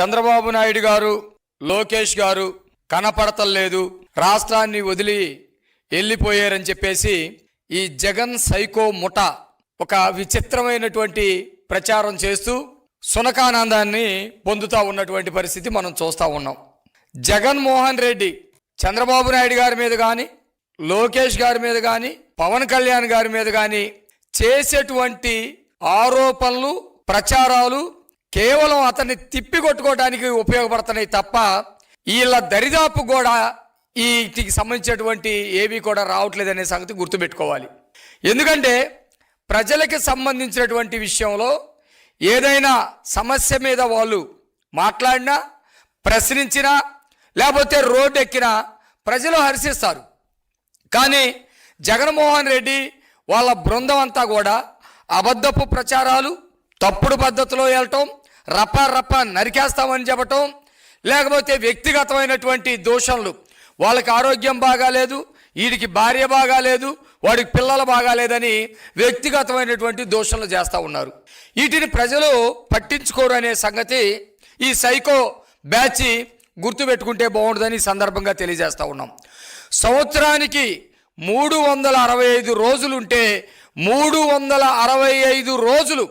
చంద్రబాబు నాయుడు గారు లోకేష్ గారు కనపడతలేదు రాష్ట్రాన్ని వదిలి వెళ్ళిపోయారని చెప్పేసి ఈ జగన్ సైకో ముఠ ఒక విచిత్రమైనటువంటి ప్రచారం చేస్తూ సునకానందాన్ని పొందుతూ ఉన్నటువంటి పరిస్థితి మనం చూస్తూ ఉన్నాం. జగన్మోహన్ రెడ్డి చంద్రబాబు నాయుడు గారి మీద కానీ లోకేష్ గారి మీద కానీ పవన్ కళ్యాణ్ గారి మీద కానీ చేసేటువంటి ఆరోపణలు ప్రచారాలు కేవలం అతన్ని తిప్పికొట్టుకోవడానికి ఉపయోగపడుతున్నాయి తప్ప వీళ్ళ దరిదాపు కూడా వీటికి సంబంధించినటువంటి ఏవి కూడా రావట్లేదనే సంగతి గుర్తుపెట్టుకోవాలి. ఎందుకంటే ప్రజలకి సంబంధించినటువంటి విషయంలో ఏదైనా సమస్య మీద వాళ్ళు మాట్లాడినా ప్రశ్నించినా లేకపోతే రోడ్డు ఎక్కినా ప్రజలు హర్షిస్తారు. కానీ జగన్మోహన్ రెడ్డి వాళ్ళ బృందం అంతా కూడా అబద్ధపు ప్రచారాలు తప్పుడు పద్ధతిలో వెళ్ళటం రప్ప రప్ప నరికేస్తామని చెప్పటం లేకపోతే వ్యక్తిగతమైనటువంటి దోషణలు వాళ్ళకి ఆరోగ్యం బాగాలేదు వీడికి భార్య బాగాలేదు వాడికి పిల్లలు బాగాలేదని వ్యక్తిగతమైనటువంటి దోషణలు చేస్తూ ఉన్నారు. వీటిని ప్రజలు పట్టించుకోరు అనే సంగతి ఈ సైకో బ్యాచి గుర్తుపెట్టుకుంటే బాగుంటుందని సందర్భంగా తెలియజేస్తూ ఉన్నాం. సంవత్సరానికి మూడు వందల అరవై ఐదు రోజులుంటే మూడు వందల అరవై ఐదు రోజులు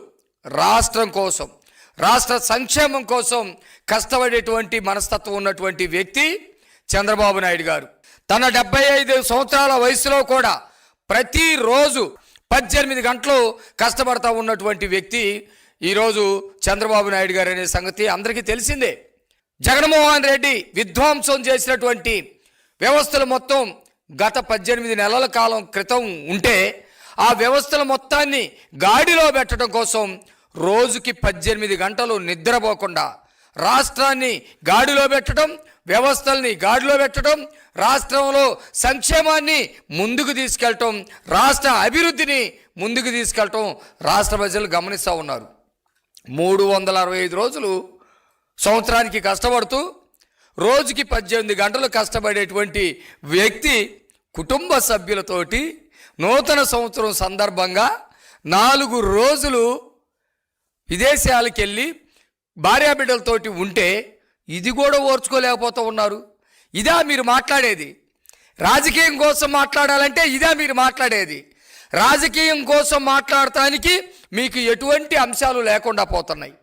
రాష్ట్రం కోసం రాష్ట్ర సంక్షేమం కోసం కష్టపడేటువంటి మనస్తత్వం ఉన్నటువంటి వ్యక్తి చంద్రబాబు నాయుడు గారు. తన డెబ్బై ఐదు సంవత్సరాల వయసులో కూడా ప్రతిరోజు పద్దెనిమిది గంటలు కష్టపడతా ఉన్నటువంటి వ్యక్తి ఈరోజు చంద్రబాబు నాయుడు గారు అనే సంగతి అందరికీ తెలిసిందే. జగన్మోహన్ రెడ్డి విధ్వంసం చేసినటువంటి వ్యవస్థలు మొత్తం గత పద్దెనిమిది నెలల కాలం క్రితం ఉంటే ఆ వ్యవస్థల మొత్తాన్ని గాడిలో పెట్టడం కోసం రోజుకి పద్దెనిమిది గంటలు నిద్రపోకుండా రాష్ట్రాన్ని గాడిలో పెట్టడం వ్యవస్థల్ని గాడిలో పెట్టడం రాష్ట్రంలో సంక్షేమాన్ని ముందుకు తీసుకెళ్ళటం రాష్ట్ర అభివృద్ధిని ముందుకు తీసుకెళ్ళటం రాష్ట్ర ప్రజలు గమనిస్తూ ఉన్నారు. మూడు వందల అరవై ఐదు రోజులు సంవత్సరానికి కష్టపడుతూ రోజుకి పద్దెనిమిది గంటలు కష్టపడేటువంటి వ్యక్తి కుటుంబ సభ్యులతోటి నూతన సంవత్సరం సందర్భంగా నాలుగు రోజులు విదేశాలకు వెళ్ళి భార్యాబిడ్డలతోటి ఉంటే ఇది కూడా ఓర్చుకోలేకపోతూ ఉన్నారు. ఇదా మీరు మాట్లాడేది. రాజకీయం కోసం మాట్లాడాలంటే ఇదా మీరు మాట్లాడేది. రాజకీయం కోసం మాట్లాడటానికి మీకు ఎటువంటి అంశాలు లేకుండా పోతున్నాయి.